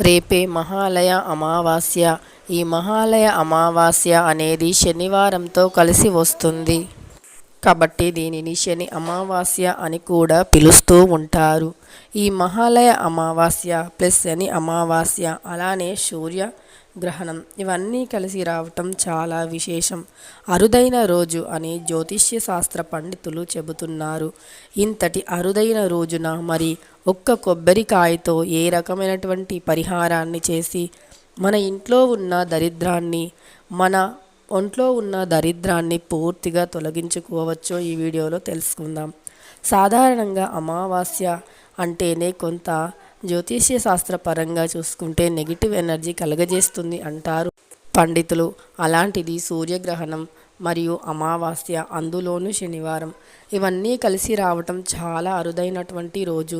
రేపే మహాలయ అమావాస్య. ఈ మహాలయ అమావాస్య అనేది శనివారంతో కలిసి వస్తుంది. కాబట్టి దీనిని శని అమావాస్య అని కూడా పిలుస్తూ ఉంటారు. ఈ మహాలయ అమావాస్య ప్లస్ శని అమావాస్య అలానే సూర్య గ్రహణం ఇవన్నీ కలిసి రావటం చాలా విశేషం. అరుదైన రోజు అని జ్యోతిష్య శాస్త్ర పండితులు చెబుతున్నారు. ఇంతటి అరుదైన రోజున మరి ఒక్క కొబ్బరికాయతో ఏ రకమైనటువంటి పరిహారాన్ని చేసి మన ఇంట్లో ఉన్న దరిద్రాన్ని మన ఒంట్లో ఉన్న దరిద్రాన్ని పూర్తిగా తొలగించుకోవచ్చో ఈ వీడియోలో తెలుసుకుందాం. సాధారణంగా అమావాస్య అంటేనే కొంత జ్యోతిష్య శాస్త్ర పరంగా చూసుకుంటే నెగిటివ్ ఎనర్జీ కలగజేస్తుంది అంటారు పండితులు. అలాంటిది సూర్యగ్రహణం మరియు అమావాస్య అందులోనూ శనివారం. ఇవన్నీ కలిసి రావటం చాలా అరుదైనటువంటి రోజు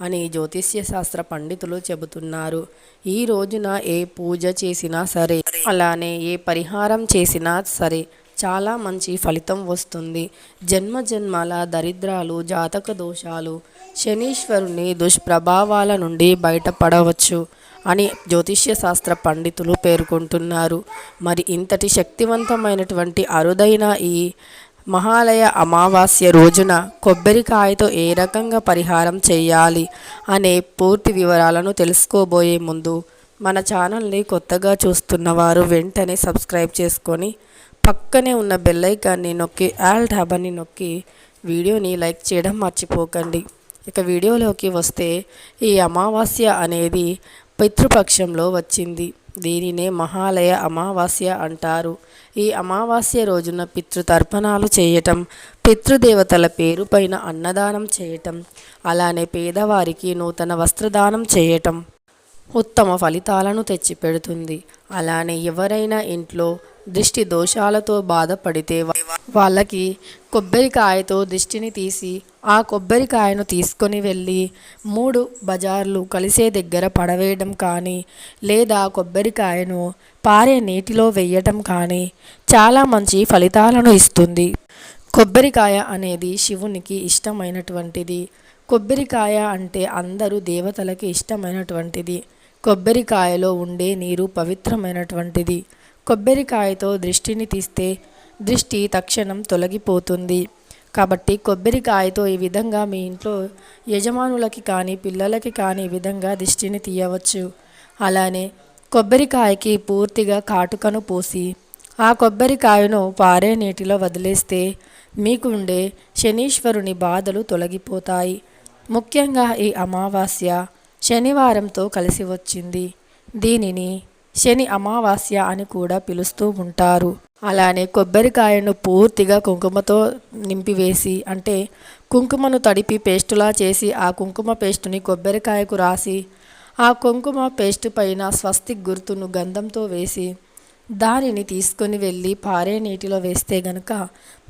అని జ్యోతిష్య శాస్త్ర పండితులు చెబుతున్నారు. ఈ రోజున ఏ పూజ చేసినా సరే అలానే ఏ పరిహారం చేసినా సరే చాలా మంచి ఫలితం వస్తుంది. జన్మ జన్మాల దరిద్రాలు జాతక దోషాలు శనీశ్వరుని దుష్ప్రభావాల నుండి బయటపడవచ్చు అని జ్యోతిష్య శాస్త్ర పండితులు పేర్కొంటున్నారు. మరి ఇంతటి శక్తివంతమైనటువంటి అరుదైన ఈ మహాలయ అమావాస్య రోజున కొబ్బరికాయతో ఏ రకంగా పరిహారం చేయాలి అనే పూర్తి వివరాలను తెలుసుకోబోయే ముందు మన ఛానల్ని కొత్తగా చూస్తున్నవారు వెంటనే సబ్స్క్రైబ్ చేసుకొని పక్కనే ఉన్న బెల్లైకాన్ని నొక్కి ఆల్ టాబాన్ని నొక్కి వీడియోని లైక్ చేయడం మర్చిపోకండి. ఇక వీడియోలోకి వస్తే ఈ అమావాస్య అనేది పితృపక్షంలో వచ్చింది. దీనినే మహాలయ అమావాస్య అంటారు. ఈ అమావాస్య రోజున పితృతర్పణాలు చేయటం పితృదేవతల పేరు పైన అన్నదానం చేయటం అలానే పేదవారికి నూతన వస్త్రదానం చేయటం ఉత్తమ ఫలితాలను తెచ్చిపెడుతుంది. అలానే ఎవరైనా ఇంట్లో దృష్టి దోషాలతో బాధపడితే వాళ్ళకి కొబ్బరికాయతో దృష్టిని తీసి ఆ కొబ్బరికాయను తీసుకొని వెళ్ళి మూడు బజార్లు కలిసే దగ్గర పడవేయడం కానీ లేదా కొబ్బరికాయను పారే నీటిలో వేయటం కానీ చాలా మంచి ఫలితాలను ఇస్తుంది. కొబ్బరికాయ అనేది శివునికి ఇష్టమైనటువంటిది. కొబ్బరికాయ అంటే అందరూ దేవతలకి ఇష్టమైనటువంటిది. కొబ్బరికాయలో ఉండే నీరు పవిత్రమైనటువంటిది. కొబ్బరికాయతో దృష్టిని తీస్తే దృష్టి తక్షణం తొలగిపోతుంది. కాబట్టి కొబ్బరికాయతో ఈ విధంగా మీ ఇంట్లో యజమానులకి కానీ పిల్లలకి కానీ ఈ విధంగా దృష్టిని తీయవచ్చు. అలానే కొబ్బరికాయకి పూర్తిగా కాటుకను పోసి ఆ కొబ్బరికాయను పారే నీటిలో వదిలేస్తే మీకు ఉండే శనీశ్వరుని బాధలు తొలగిపోతాయి. ముఖ్యంగా ఈ అమావాస్య శనివారంతో కలిసి వచ్చింది. దీనిని శని అమావాస్య అని కూడా పిలుస్తూ ఉంటారు. అలానే కొబ్బరికాయను పూర్తిగా కుంకుమతో నింపివేసి అంటే కుంకుమను తడిపి పేస్టులా చేసి ఆ కుంకుమ పేస్టుని కొబ్బరికాయకు రాసి ఆ కుంకుమ పేస్ట్ పైన స్వస్తిక్ గుర్తును గంధంతో వేసి దానిని తీసుకొని వెళ్ళి పారే నీటిలో వేస్తే గనుక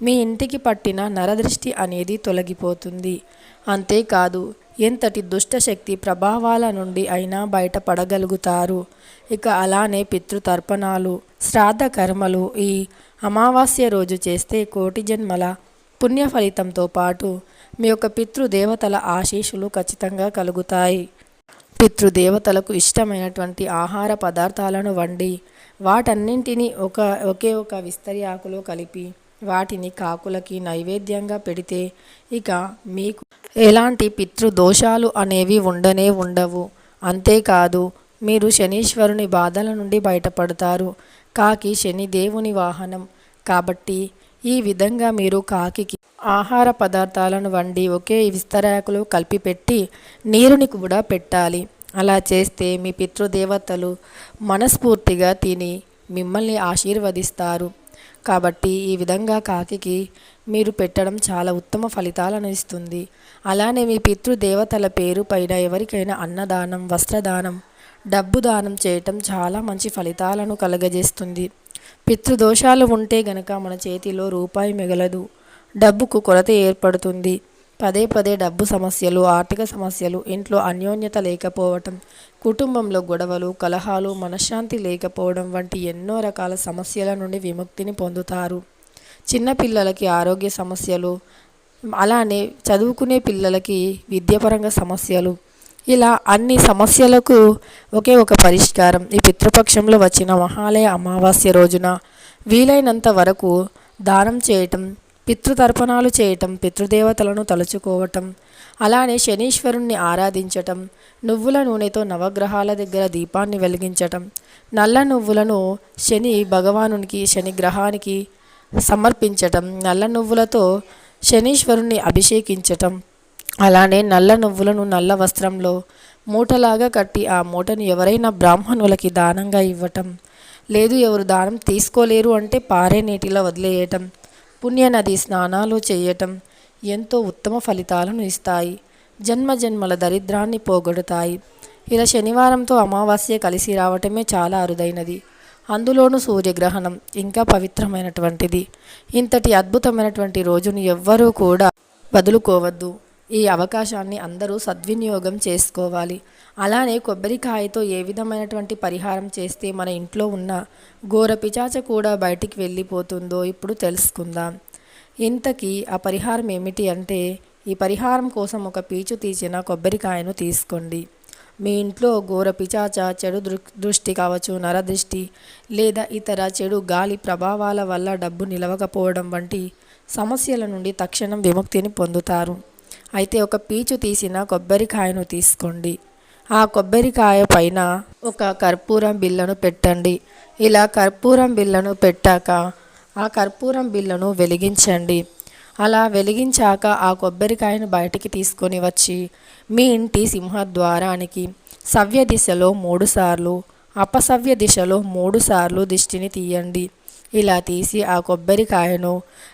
మీ ఇంటికి పట్టిన నరదృష్టి అనేది తొలగిపోతుంది. అంతేకాదు ఎంతటి దుష్టశక్తి ప్రభావాల నుండి అయినా బయటపడగలుగుతారు. ఇక అలానే పితృతర్పణాలు శ్రాద్ధ కర్మలు ఈ అమావాస్య రోజు చేస్తే కోటి జన్మల పుణ్య ఫలితంతో పాటు మీ యొక్క పితృదేవతల ఆశీస్సులు ఖచ్చితంగా కలుగుతాయి. పితృదేవతలకు ఇష్టమైనటువంటి ఆహార పదార్థాలను వండి వాటన్నింటినీ ఒక ఒకే ఒక విస్తరి ఆకులో కలిపి వాటిని కాకులకి నైవేద్యంగా పెడితే ఇక మీకు ఎలాంటి పితృదోషాలు అనేవి ఉండనే ఉండవు. అంతేకాదు మీరు శనీశ్వరుని బాధల నుండి బయటపడతారు. కాకి శనిదేవుని వాహనం. కాబట్టి ఈ విధంగా మీరు కాకికి ఆహార పదార్థాలను వండి ఒకే విస్తరాకులు కలిపి పెట్టి నీరుని కూడా పెట్టాలి. అలా చేస్తే మీ పితృదేవతలు మనస్ఫూర్తిగా తిని మిమ్మల్ని ఆశీర్వదిస్తారు. కాబట్టి ఈ విధంగా కాకికి మీరు పెట్టడం చాలా ఉత్తమ ఫలితాలను ఇస్తుంది. అలానే మీ పితృదేవతల పేరు పైన ఎవరికైనా అన్నదానం వస్త్రదానం డబ్బు దానం చేయటం చాలా మంచి ఫలితాలను కలగజేస్తుంది. పితృదోషాలు ఉంటే గనక మన చేతిలో రూపాయి మిగలదు. డబ్బుకు కొరత ఏర్పడుతుంది. పదే పదే డబ్బు సమస్యలు ఆర్థిక సమస్యలు ఇంట్లో అన్యోన్యత లేకపోవటం కుటుంబంలో గొడవలు కలహాలు మనశ్శాంతి లేకపోవడం వంటి ఎన్నో రకాల సమస్యల నుండి విముక్తిని పొందుతారు. చిన్నపిల్లలకి ఆరోగ్య సమస్యలు అలానే చదువుకునే పిల్లలకి విద్యాపరంగా సమస్యలు. ఇలా అన్ని సమస్యలకు ఒకే ఒక పరిష్కారం ఈ పితృపక్షంలో వచ్చిన మహాలయ అమావాస్య రోజున వీలైనంత వరకు దానం చేయటం పితృతర్పణాలు చేయటం పితృదేవతలను తలుచుకోవటం అలానే శనీశ్వరుణ్ణి ఆరాధించటం నువ్వుల నూనెతో నవగ్రహాల దగ్గర దీపాన్ని వెలిగించటం నల్ల నువ్వులను శని భగవానునికి శని గ్రహానికి సమర్పించటం నల్ల నువ్వులతో శనీశ్వరుణ్ణి అభిషేకించటం అలానే నల్ల నువ్వులను నల్ల వస్త్రంలో మూటలాగా కట్టి ఆ మూటను ఎవరైనా బ్రాహ్మణులకి దానంగా ఇవ్వటం లేదు ఎవరు దానం తీసుకోలేరు అంటే పారే నీటిలో వదిలేయటం పుణ్యనది స్నానాలు చేయటం ఎంతో ఉత్తమ ఫలితాలను ఇస్తాయి. జన్మ జన్మల దరిద్రాన్ని పోగొడతాయి. ఇలా శనివారంతో అమావాస్య కలిసి రావటమే చాలా అరుదైనది. అందులోనూ సూర్యగ్రహణం ఇంకా పవిత్రమైనటువంటిది. ఇంతటి అద్భుతమైనటువంటి రోజును ఎవ్వరూ కూడా వదులుకోవద్దు. ఈ అవకాశాన్ని అందరూ సద్వినియోగం చేసుకోవాలి. అలానే కొబ్బరికాయతో ఏ విధమైనటువంటి పరిహారం చేస్తే మన ఇంట్లో ఉన్న ఘోర పిచాచ కూడా బయటికి వెళ్ళిపోతుందో ఇప్పుడు తెలుసుకుందాం. ఇంతకీ ఆ పరిహారం ఏమిటి అంటే ఈ పరిహారం కోసం ఒక పీచు తీసిన కొబ్బరికాయను తీసుకోండి. మీ ఇంట్లో ఘోర పిచాచ చెడు దృష్టి కావచ్చు నరదృష్టి లేదా ఇతర చెడు గాలి ప్రభావాల వల్ల డబ్బు నిలవకపోవడం వంటి సమస్యల నుండి తక్షణం విముక్తిని పొందుతారు. అయితే ఒక పీచు తీసిన కొబ్బరికాయను తీసుకోండి. ఆ కొబ్బరికాయ పైన ఒక కర్పూరం బిళ్ళను పెట్టండి. ఇలా కర్పూరం బిళ్ళను పెట్టాక ఆ కర్పూరం బిళ్ళను వెలిగించండి. అలా వెలిగించాక ఆ కొబ్బరికాయను బయటికి తీసుకొని వచ్చి మీ ఇంటి సింహద్వారానికి సవ్య దిశలో మూడుసార్లు అపసవ్య దిశలో మూడుసార్లు దిష్టిని తీయండి. ఇలా తీసి ఆ కొబ్బరికాయను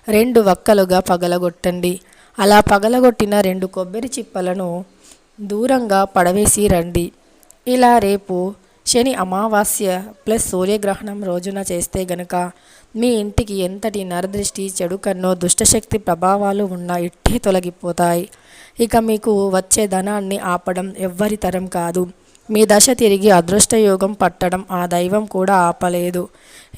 రెండు వక్కలుగా పగలగొట్టండి. అలా పగలగొట్టిన రెండు కొబ్బరి చిప్పలను దూరంగా పడవేసి రండి. ఇలా రేపు శని అమావాస్య ప్లస్ సూర్యగ్రహణం రోజున చేస్తే గనుక మీ ఇంటికి ఎంతటి నరదృష్టి చెడు కన్నో దుష్టశక్తి ప్రభావాలు ఉన్న ఇట్టే తొలగిపోతాయి. ఇక మీకు వచ్చే ధనాన్ని ఆపడం ఎవ్వరి తరం కాదు. మీ దశ తిరిగి అదృష్టయోగం పట్టడం ఆ దైవం కూడా ఆపలేదు.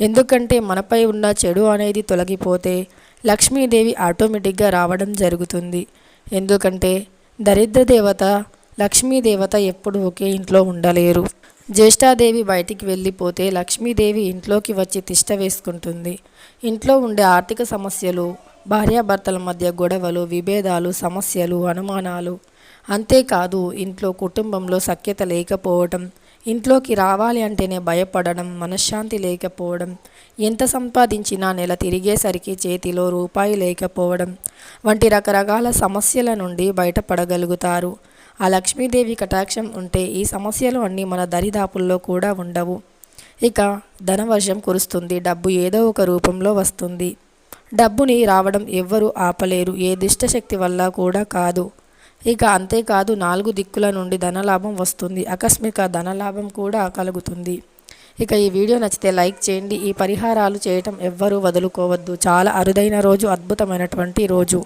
ఎందుకంటే మనపై ఉన్న చెడు అనేది తొలగిపోతే లక్ష్మీదేవి ఆటోమేటిక్గా రావడం జరుగుతుంది. ఎందుకంటే దరిద్ర దేవత లక్ష్మీదేవత ఎప్పుడు ఒకే ఇంట్లో ఉండలేరు. జ్యేష్ఠాదేవి బయటికి వెళ్ళిపోతే లక్ష్మీదేవి ఇంట్లోకి వచ్చి తిష్ట వేసుకుంటుంది. ఇంట్లో ఉండే ఆర్థిక సమస్యలు భార్యాభర్తల మధ్య గొడవలు విభేదాలు సమస్యలు అనుమానాలు అంతేకాదు ఇంట్లో కుటుంబంలో సఖ్యత లేకపోవటం ఇంట్లోకి రావాలి అంటేనే భయపడడం మనశ్శాంతి లేకపోవడం ఎంత సంపాదించినా నెల తిరిగేసరికి చేతిలో రూపాయి లేకపోవడం వంటి రకరకాల సమస్యల నుండి బయటపడగలుగుతారు. ఆ లక్ష్మీదేవి కటాక్షం ఉంటే ఈ సమస్యలు అన్నీ మన దరిదాపుల్లో కూడా ఉండవు. ఇక ధనవర్షం కురుస్తుంది డబ్బు ఏదో ఒక రూపంలో వస్తుంది. డబ్బుని రావడం ఎవ్వరూ ఆపలేరు ఏ దిష్టశక్తి వల్ల కూడా కాదు. ఇక అంతేకాదు నాలుగు దిక్కుల నుండి ధనలాభం వస్తుంది. ఆకస్మిక ధనలాభం కూడా కలుగుతుంది. ఇక ఈ వీడియో నచ్చితే లైక్ చేయండి. ఈ పరిహారాలు చేయటం ఎవ్వరూ వదులుకోవద్దు. చాలా అరుదైన రోజు అద్భుతమైనటువంటి రోజు.